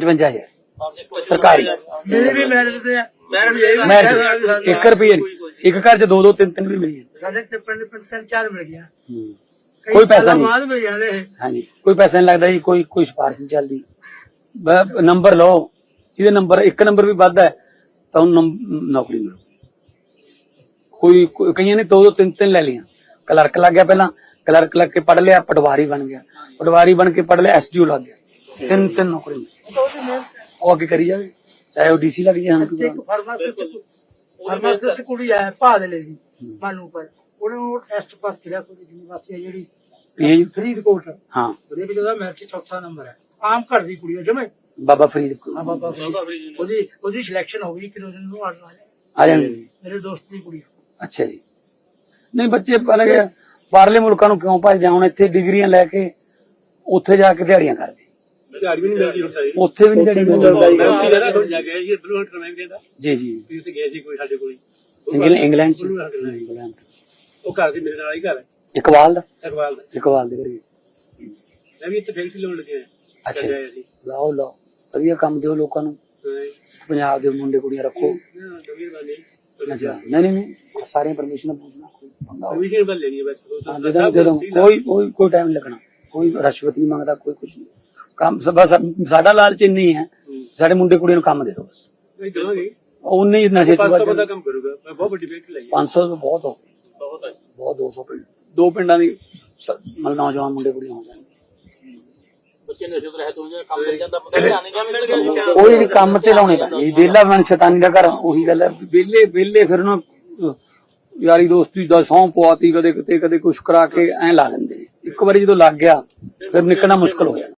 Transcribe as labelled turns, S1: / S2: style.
S1: 55000 ਸਰਕਾਰੀ।
S2: ਮੇਰੇ ਵੀ ਮੈਰਿਟ ਤੇ ਆ।
S1: ਮੈਂ 1 ਰੁਪਏ ਇੱਕ ਘਰ ਚ ਦੋ ਦੋ ਤਿੰਨ ਤਿੰਨ ਵੀ ਮਿਲੀ
S2: ਸਾਡੇ ਤੇ ਪਿੰਡ ਪਿੰਡ ਤਿੰਨ ਚਾਰ ਮਿਲ ਗਿਆ
S1: ਹੂੰ।
S2: ਕਈ
S1: ਕੋਈ ਪੈਸਾ
S2: ਸਾਲਾਂ
S1: ਨਹੀਂ।
S2: ਬਾਅਦ ਮਿਲ ਜਾਂਦੇ ਇਹ।
S1: ਹਾਂਜੀ। ਕੋਈ ਪੈਸਾ ਨਹੀਂ ਲੱਗਦਾ ਜੀ ਕੋਈ ਕੋਈ ਸਿਫਾਰਿਸ਼ ਨਹੀਂ ਚੱਲਦੀ। ਬ- ਨੰਬਰ ਲਓ। ਜਿਹਦੇ ਨੰਬਰ ਇੱਕ ਨੰਬਰ ਵੀ ਵੱਧ ਹੈ ਤਾਂ ਉਹਨੂੰ ਨੌਕਰੀ ਮਿਲੂ। ਕੋਈ ਕੋਈ- ਕਈਆਂ ਨੇ ਦੋ ਦੋ ਤਿੰਨ ਤਿੰਨ ਲੈ ਲਈਆਂ। ਕਲਰਕ ਲੱਗ ਗਿਆ ਪਹਿਲਾਂ। ਕਲਰਕ ਲੱਗ ਕੇ ਪੜ ਲਿਆ ਪਟਵਾਰੀ ਬਣ ਗਿਆ। ਪਟਵਾਰੀ ਬਣ ਕੇ ਪੜ ਲਿਆ ਐਸਡੀਓ ਲੱਗ ਗਿਆ। ਤਿੰਨ ਤਿੰਨ ਨੌਕਰੀ।
S2: ਉਹ
S1: ਅੱਗੇ ਕਰੀ ਜਾਵੇ ਚਾਹੇ ਉਹ ਡੀਸੀ ਲੱਗ
S2: ਇੱਥੇ ਇੱਕ ਫਾਰਮਾਸਿਸਟ ਫਾਰਮਾਸਿਸਟ ਕੁੜੀ ਹੈ ਭਾਦਲੇ ਦੀ ਮਾਨੂ ਪਰ ਉਹਨੇ ਉਹ ਟੈਸਟ ਪਾਸ ਕਰਿਆ ਕੋਈ ਯੂਨੀਵਰਸਿਟੀ ਹੈ ਜਿਹੜੀ।
S1: ਪੀਏ
S2: ਫਰੀਦਕੋਟ
S1: ਹਾਂ।
S2: ਉਹਦੇ ਵਿੱਚ ਉਹਦਾ ਮੈਰਿਟ ਚੌਥਾ ਨੰਬਰ ਹੈ। ਆਮ ਘਰ ਦੀ ਕੁੜੀ ਹੈ ਜਮੇ
S1: ਬਾਬਾ ਫਰੀਦ
S2: ਹਾਂ ਬਾਬਾ ਫਰੀਦ। ਉਹਦੀ ਉਹਦੀ ਸਿਲੈਕਸ਼ਨ ਹੋ ਗਈ ਕਿ ਦੋ ਦਿਨ ਨੂੰ ਆਰਡਰ ਆ ਜਾਏ
S1: ਆ ਜਾਣਗੇ
S2: ਮੇਰੇ ਦੋਸਤ ਦੀ ਕੁੜੀ।
S1: ਅੱਛਾ ਜੀ। ਨਹੀਂ ਬੱਚੇ ਪਹਿਲੇ ਬਾਹਰਲੇ ਮੁਲਕਾਂ ਨੂੰ ਕਿਉਂ ਭੱਜਦੇ ਆ? ਹੁਣ ਇੱਥੇ ਡਿਗਰੀਆਂ ਲੈ ਕੇ ਉੱਥੇ ਜਾ ਕੇ ਦਿਹਾੜੀਆਂ ਕਰਦੇ।
S3: ਦਿਹਾੜੀ ਵੀ ਨਹੀਂ ਮਿਲਦੀ ਹੁਣ। ਸਾਰੀ
S1: ਉੱਥੇ ਵੀ ਨਹੀਂ ਦਿਹਾੜੀ
S3: ਮੈਂ
S1: ਮਿਲਦੀ।
S3: ਉੱਥੇ ਜਾ ਜੀ ਬਲੂ ਹੰਟਰ ਮੈਂ ਕਹਿੰਦਾ
S1: ਜੀ ਜੀ।
S3: ਵੀ ਉੱਥੇ ਗਏ ਸੀ ਕੋਈ ਸਾਡੇ ਕੋਲ
S1: ਇੰਗਲੈਂਡ ਇੰਗਲੈਂਡ
S3: ਉਹ ਘਰ ਸੀ ਮੇਰੇ ਨਾਲ ਹੀ ਘਰ। ਹੈ
S1: ਇਕਬਾਲ ਦਾ?
S3: ਅਕਵਾਲ ਦਾ।
S1: ਇਕਬਾਲ ਦੇ ਘਰੇ।
S3: ਮੈਂ ਵੀ ਇੱਥੇ ਫੈਕਟਰੀ ਲਾਉਣ ਲੱਗਿਆ।
S1: ਅੱਛਾ। ਲਾਓ ਲਾਓ। ਵਧੀਆ ਕੰਮ ਦਿਓ ਲੋਕਾਂ ਨੂੰ। ਪੰਜਾਬ ਦੇ ਮੁੰਡੇ ਕੁੜੀਆਂ ਰੱਖੋ। ਅੱਛਾ। ਨਹੀਂ ਨਹੀਂ ਨਹੀਂ। ਸਾਰੀਆਂ ਪਰਮਿਸ਼ਨ ਪੁੱਛਣਾ। ਕੋਈ ਪੰਗਾ ਹੋਵੇ।
S3: ਪਰਮਿਸ਼ਨ ਬਲ ਲੈਣੀ ਹੈ ਬਸ। ਉਹ
S1: ਹਾਂ,
S3: ਤਾਂ
S1: ਜਦੋਂ ਜਦੋਂ ਕੋਈ ਕੋਈ ਕੋਈ ਟਾਈਮ ਲੱਗਣਾ। ਕੋਈ ਰਸ਼ਵਤ ਨਹੀਂ ਮੰਗਦਾ ਕੋਈ ਕੁਝ ਨਹੀਂ ਕੰਮ ਸਾਡਾ ਲਾਲਚ ਇੰਨੀ ਹੈ ਸਾਡੇ ਮੁੰਡੇ ਕੁੜੀਆਂ ਨੂੰ ਕੰਮ ਦੇ ਦਿਓ ਬਸ।
S3: ਨਹੀਂ
S1: ਉਨੇ ਹੀ ਨਸ਼ੇ
S3: ਪੰਜ ਸੌ ਬੰਦਾ
S1: ਵੱਜ
S3: ਕੰਮ ਕਰੂਗਾ। ਮੈਂ ਬਹੁਤ ਵੱਡੀ ਫੈਕਟਰੀ ਲਾਈ ਹੈ।
S1: 500 ਤੋਂ ਬਹੁਤ ਹੋ
S3: ਬਹੁਤ ਹੈ।
S1: ਬਹੁਤ 200 ਪਿੰਡ। ਦੋ ਪਿੰਡਾਂ ਦੀ ਮਤਲਬ ਨੌਜਵਾਨ ਮੁੰਡੇ ਕੁੜੀਆਂ ਹੋ ਜਾਣਗੇ
S4: ਬੱਚੇ ਨੇ ਸ਼ੁਕਰ ਹੈ ਤੂੰ ਜੇ ਕੰਮ ਕਰੀ ਜਾਂਦਾ ਪਤਾ ਧਿਆਨ ਨਹੀਂ ਮਿਲ ਗਿਆ
S1: ਕੋਈ ਕੰਮ ਤੇ ਲਾਉਣੇ ਪੈਂਦੇ। ਵਿਹਲਾ ਮਨ ਸ਼ੈਤਾਨੀ ਦਾ ਘਰ ਉਹੀ ਗੱਲ ਹੈ। ਵਿਹਲੇ ਵਿਹਲੇ ਫਿਰ ਨਾ ਅਹ, ਯਾਰੀ ਦੋਸਤੀ ਦਾ ਸੌਂ ਪਵਾਤੀ ਕਦੇ ਕਿਤੇ ਕਦੇ ਕੁਛ ਕਰਾ ਕੇ ਐਂ ਲਾ ਲੈਂਦੇ। ਇੱਕ ਵਾਰੀ ਜਦੋਂ ਲੱਗ ਗਿਆ ਫਿਰ ਨਿਕਲਣਾ ਮੁਸ਼ਕਲ ਹੋ ਜਾਂਦਾ।